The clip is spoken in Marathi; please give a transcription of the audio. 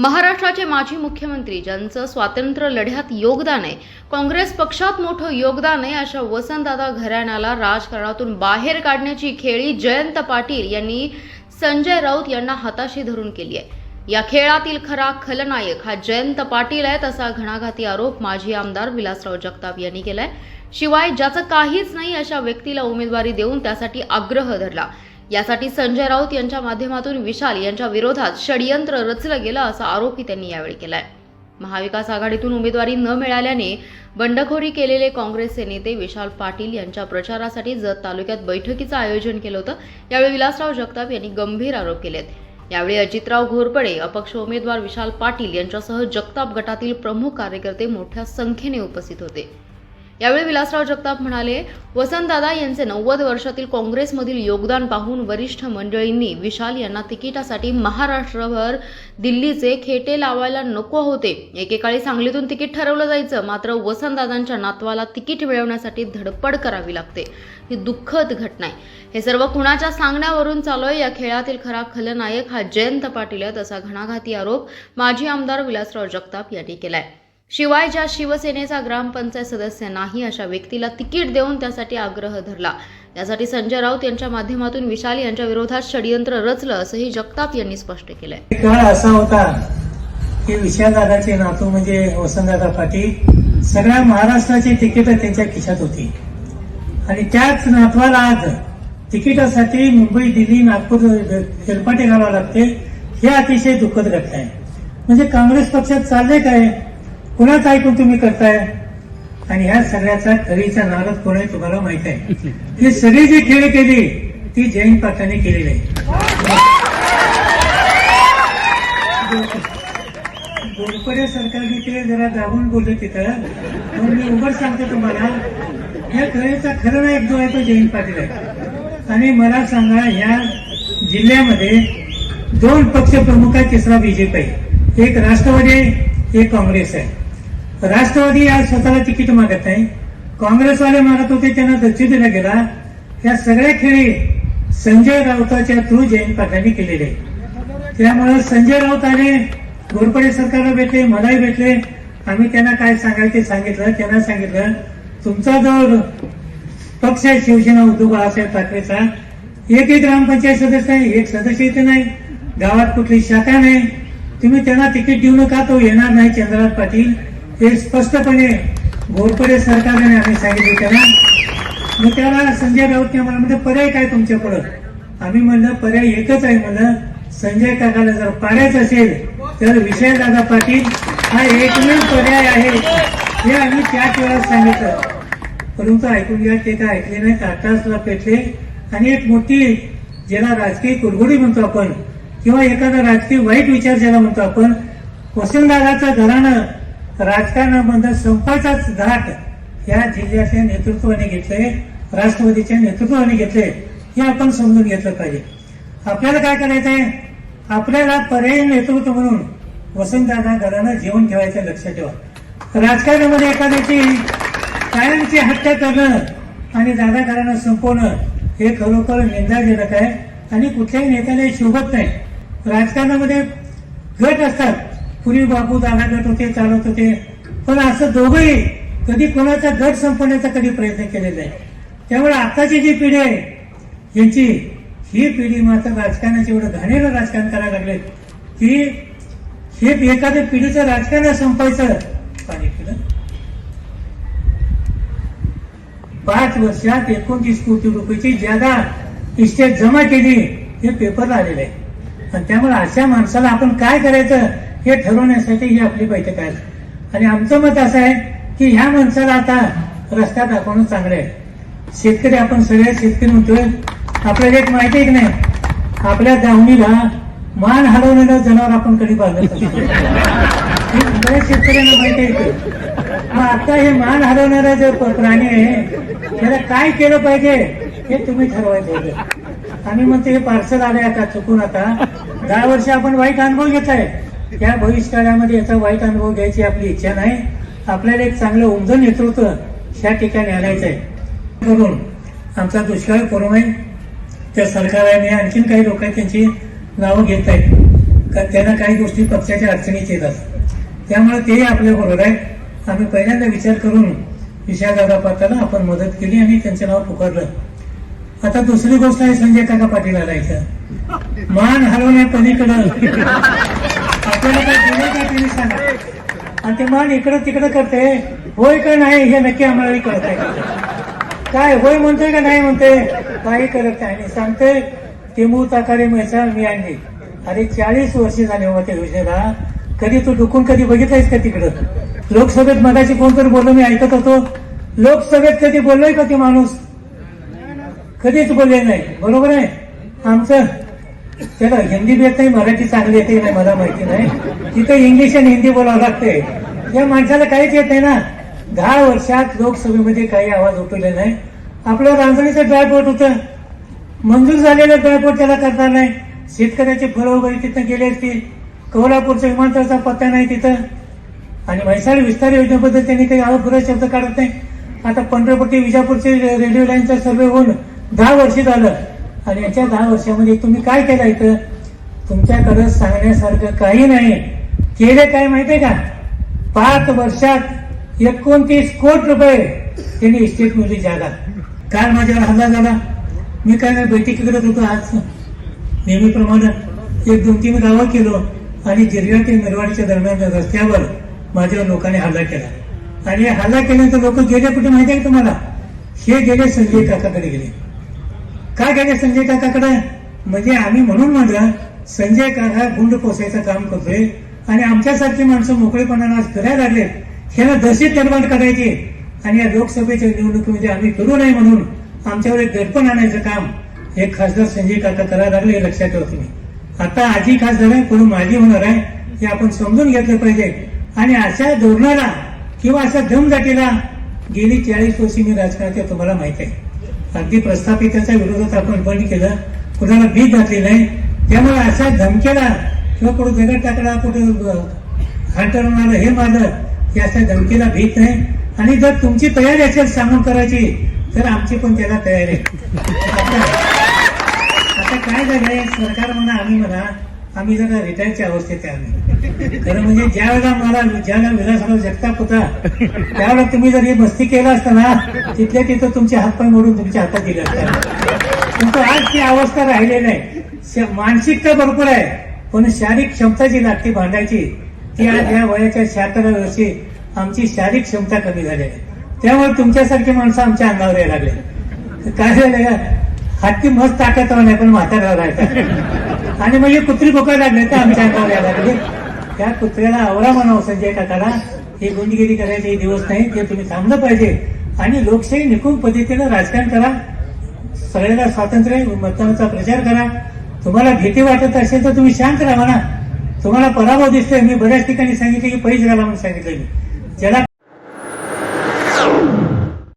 महाराष्ट्राचे माजी मुख्यमंत्री ज्यांचं स्वातंत्र्य लढ्यात योगदान आहे काँग्रेस पक्षात मोठं योगदान आहे अशा वसंतदादा घराण्याला राजकारणातून बाहेर काढण्याची खेळी जयंत पाटील यांनी संजय राऊत यांना हाताशी धरून केली आहे. या खेळातील खरा खलनायक हा जयंत पाटील आहे तसा घणाघाती आरोप माजी आमदार विलासराव जगताप यांनी केलाय. शिवाय ज्याचं काहीच नाही अशा व्यक्तीला उमेदवारी देऊन त्यासाठी आग्रह धरला. यासाठी संजय राऊत यांच्या माध्यमातून विशाल यांच्या विरोधात षडयंत्र रचलं गेलं असा आरोपही त्यांनी यावेळी केलाय. महाविकास आघाडीतून उमेदवारी न मिळाल्याने बंडखोरी केलेले काँग्रेसचे नेते विशाल पाटील यांच्या प्रचारासाठी जत तालुक्यात बैठकीचं आयोजन केलं होतं. यावेळी विलासराव जगताप यांनी गंभीर आरोप केलेत. यावेळी अजितराव घोरपडे अपक्ष उमेदवार विशाल पाटील यांच्यासह जगताप गटातील प्रमुख कार्यकर्ते मोठ्या संख्येने उपस्थित होते. यावेळी विलासराव जगताप म्हणाले वसंतदादा यांचे नव्वद वर्षातील काँग्रेसमधील योगदान पाहून वरिष्ठ मंडळींनी विशाल यांना तिकिटासाठी महाराष्ट्रभर दिल्लीचे खेटे लावायला नको होते. एकेकाळी सांगलीतून तिकीट ठरवलं जायचं मात्र वसंतदादांच्या नातवाला तिकीट मिळवण्यासाठी धडपड करावी लागते. ही दुःखद घटना आहे. हे सर्व कुणाच्या सांगण्यावरून चालू आहे या खेळातील खरा खलनायक हा जयंत पाटील आहे तसा घणाघाती आरोप माजी आमदार विलासराव जगताप यांनी केलाय. शिवाय ज्या शिवसेनेचा ग्रामपंचायत सदस्य नाही अशा व्यक्तीला तिकीट देऊन त्यासाठी आग्रह धरला. त्यासाठी संजय राऊत यांच्या माध्यमातून विशाल यांच्या विरोधात षडयंत्र रचलं असंही जगताप यांनी स्पष्ट केलंय. काळ असा होता की विशालदादाचे नातू म्हणजे वसंतदादा पाटील सगळ्या महाराष्ट्राची तिकीट त्यांच्या खिशात होती. आणि त्याच नातवाला आज तिकिटासाठी मुंबई दिल्ली नागपूर हेलपाटे घालावं लागते हे अतिशय दुःखद घटना आहे. म्हणजे काँग्रेस पक्षात चालले काय? कुणाच ऐकून तुम्ही करताय? आणि ह्या सगळ्याचा खरीचा नारद कोण आहे तुम्हाला माहीत आहे. ही सगळी जी खेळ केली ती जयंत पाटलांनी केलेली आहे गोडपडे सरकारने ते जरा दाबून बोलले तिथं. म्हणून मी उघड सांगतो तुम्हाला या खेळीचा खरं एक जो आहे तो जयंत पाटील आहे. आणि मला सांगा ह्या जिल्ह्यामध्ये दोन पक्ष प्रमुख आहे तिसरा बीजेपी आहे. एक राष्ट्रवादी आहे एक काँग्रेस आहे. राष्ट्रवादी आज स्वतःला तिकीट मागत नाही काँग्रेसवाले मागत होते त्यांना दक्षिण दिला गेला. या सगळ्या खेळी संजय राऊताच्या थ्रू जयंत पाटलांनी केलेले त्यामुळे संजय राऊत आले घोरपडे सरकारला भेटले मलाही भेटले. आम्ही त्यांना काय सांगायचं सांगितलं त्यांना सांगितलं. तुमचा जो पक्ष आहे शिवसेना उद्धव बाळासाहेब ठाकरेचा. एकही ग्रामपंचायत सदस्य नाही एक सदस्य इथे नाही. गावात कुठली शाखा नाही. तुम्ही त्यांना तिकीट देऊ नका तो येणार नाही चंद्रनाथ पाटील. हे स्पष्टपणे घोरपडे सरकारने आम्ही सांगितले त्याला. मग त्याला संजय राऊतने मला म्हणजे पर्याय काय तुमच्या पुढं आम्ही म्हणलं पर्याय एकच आहे म्हणलं संजय काकाला जर पाडायचं असेल तर विजयदादा पाटील हा एकमेव पर्याय आहे. हे आम्ही त्याच वेळा सांगितलं. परंतु ऐकून घ्या ते काय ऐकले नाही ताटासला पेटले. आणि एक मोठी ज्याला राजकीय कुरघोडी म्हणतो आपण किंवा एखादा राजकीय वाईट विचार ज्याला म्हणतो आपण वसंतदादाचं घराणं राजकारणामध्ये संपाचाच घाट या जिल्ह्याच्या नेतृत्वाने घेतले राष्ट्रवादीच्या नेतृत्वाने घेतले हे आपण समजून घेतलं पाहिजे. आपल्याला काय करायचंय? आपल्याला पर्यायी नेतृत्व म्हणून वसंतदादा घरानं जीवन ठेवायचं लक्षात ठेवा. राजकारणामध्ये एखाद्याची कायमची हत्या करणं आणि दादा घरानं संपवणं हे खरोखर निंदाजनक आहे आणि कुठल्याही नेत्याला शोभत नाही. राजकारणामध्ये गट असतात कुणी बापू दादा होते चालत होते पण असं दोघंही कधी कोणाचा गट संपवण्याचा कधी प्रयत्न केलेला आहे त्यामुळे आताची जी पिढी आहे यांची ही पिढी मात्र राजकारणाची एवढं घाणेरं राजकारण करायला लागले. की हे एखाद्या पिढीचं राजकारण संपायचं पाणी पिलं. पाच वर्षात एकोणतीस कोटी रुपयाची ज्यादा इस्टेट जमा केली हे पेपरला आलेलं आहे. आणि त्यामुळे अशा माणसाला आपण काय करायचं? हे ठरवण्यासाठी ही आपली बैठक आहे. आणि आमचं मत असं आहे की ह्या माणसाला आता रस्ता दाखवणं चांगलं आहे. शेतकरी आपण सगळे शेतकरी म्हणतोय आपल्याला एक माहिती आहे की नाही? आपल्या दावणीला मान हलवलेलं जनावर आपण कधी पाहिलं बऱ्याच शेतकऱ्यांना माहिती आहे मग आता हे मान हलवणारा जो प्राणी आहे त्याला काय केलं पाहिजे हे तुम्ही ठरवायचं आम्ही म्हणतो हे पार्सल आले आता चुकून आता. दहा वर्ष आपण वाईट अनुभव घेत आहे त्या भविष्यकाळामध्ये याचा वाईट अनुभव घ्यायची आपली इच्छा नाही. आपल्याला एक चांगलं उमदं नेतृत्व ह्या ठिकाणी आणायचं आहे. करून आमचा दुष्काळ करू नये. त्या सरकारने आणखीन काही लोक त्यांची नावं घेत आहेत. का त्यांना काही गोष्टी पक्षाच्या अडचणीत येतात. त्यामुळे तेही आपल्या बरोबर आहेत. आम्ही पहिल्यांदा विचार करून विशालदादा पाताला आपण मदत केली आणि त्यांचं नाव पुकारलं. आता दुसरी गोष्ट आहे संजय काका पाटील आला इथं मान हरवण्या पलीकडं आपल्याला काय दिलं तुम्ही सांगा आणि ते मान इकडं तिकडं करते होय का नाही हे नक्की आम्हाला कळत आहे काय होय म्हणतोय का नाही म्हणते काही करत नाही आणि सांगते टिमू ताकारे मैसा मी आणली अरे चाळीस वर्ष झाले बाबा त्या योजनेला कधी तू डुकून कधी बघितलायस का तिकडं लोकसभेत मगाशी कोणतरी बोललो मी ऐकत होतो लोकसभेत कधी बोललोय का ते माणूस कधीच बोलले नाही बरोबर आहे आमचं त्याला हिंदी बी येत नाही मराठी चांगली येते नाही मला माहिती नाही. तिथं इंग्लिश आणि हिंदी बोलावं लागते या माणसाला काहीच येत नाही ना. दहा वर्षात लोकसभेमध्ये काही आवाज उठवले नाही. आपलं रांजणीचं ड्रायपोर्ट होतं. मंजूर झालेलं ड्रायपोर्ट त्याला करता नाही. शेतकऱ्याचे फळं वगैरे तिथं गेले असतील. कोल्हापूरचा विमानतळाचा पत्ता नाही तिथं. आणि म्हैसाळ विस्तार योजनेबद्दल त्यांनी काही आवडपुरा शब्द काढत नाही. आता पंढरपट्टी विजापूरचे रेल्वे लाईनचा सर्वे होऊन दहा वर्ष झालं. आणि याच्या दहा वर्षामध्ये तुम्ही काय केलं इथं? तुमच्याकडं सांगण्यासारखं काही नाही. केले काय माहितीये का? पाच वर्षात एकोणतीस कोटी रुपये त्यांनी इस्टेट मिळली जागा. काल माझ्यावर हल्ला झाला. मी काय नाही बैठकी करत होतो आज. नेहमीप्रमाणे एक दोन तीन गावं केलो आणि जिरगा ते मिरवाडीच्या दरम्यान रस्त्यावर माझ्यावर लोकांनी हल्ला केला. आणि हल्ला केल्यानंतर लोक गेले कुठे माहिती आहे तुम्हाला? हे गेले संजय काकाकडे गेले. काय काय संजय काकाकडे? म्हणजे आम्ही म्हणून म्हणलं संजय काका गुंड पोसायचं काम करतोय आणि आमच्यासारखी माणसं मोकळेपणानं आज फिरायला लागलेत. ह्याला दहशत निर्माण करायची आणि या लोकसभेच्या निवडणुकीमध्ये आम्ही करू नये म्हणून आमच्यावर एक दडपण आणायचं काम हे खासदार संजय काका करायला लागले हे लक्षात ठेवा तुम्ही. आता आजी खासदार आहे पुढे माझी होणार आहे हे आपण समजून घेतलं पाहिजे. आणि अशा धोरणाला किंवा अशा दमदाटीला गेली चाळीस वर्षी मी राजकारणात तुम्हाला माहीत आहे. अगदी प्रस्थापिताच्या विरोधात आपण बंद केलं. कुणाला भीत घातली नाही. त्यामुळे अशा धमक्याला किंवा कुठं दगड टाकला कुठं हंटरवणाला हे मारलं या अशा धमकीला भीत नाही. आणि जर तुमची तयारी असेल सांगून करायची तर आमची पण त्याला तयारी आहे. आता काय झालंय? सरकार म्हणा आम्ही म्हणा आम्ही जरा रिटायरच्या अवस्थेत आहे आम्ही. खरं म्हणजे ज्या वेळेला मला ज्याला विलासराव जगताप होता त्यावेळेला तुम्ही जर ही मस्ती केला असता ना तिथल्या तिथं तुमचे हातपाय मोडून तुमच्या हातात दिले असतात तुमचं आज ती अवस्था राहिलेली नाही. मानसिकता भरपूर आहे. पण शारीरिक क्षमता जी लागते भांडायची ती आज या वयाच्या शहात्तराव्या वर्षी आमची शारीरिक क्षमता कमी झाली आहे. त्यामुळे तुमच्यासारखी माणसं आमच्या अंगावर यायला लागले. काय झालं? का? हत्ती मस्त ताकदवान आहे पण म्हातारा राहतात आणि मग कुत्री बोकायला लागले तर आमच्या अंगावर यायला त्या कुत्र्याला आवरा म्हणावं संजय काकाला. हे गुंडगिरी करायचे दिवस नाही ते तुम्ही थांबलं पाहिजे. आणि लोकशाही निकुम पद्धतीनं राजकारण करा. सगळ्याला स्वातंत्र्य मतदानाचा प्रचार करा. तुम्हाला भीती वाटत असेल तर तुम्ही शांत राहा ना तुम्हाला पराभव दिसतोय. मी बऱ्याच ठिकाणी सांगितलं की पैज घाला म्हणून सांगितलं ज्याला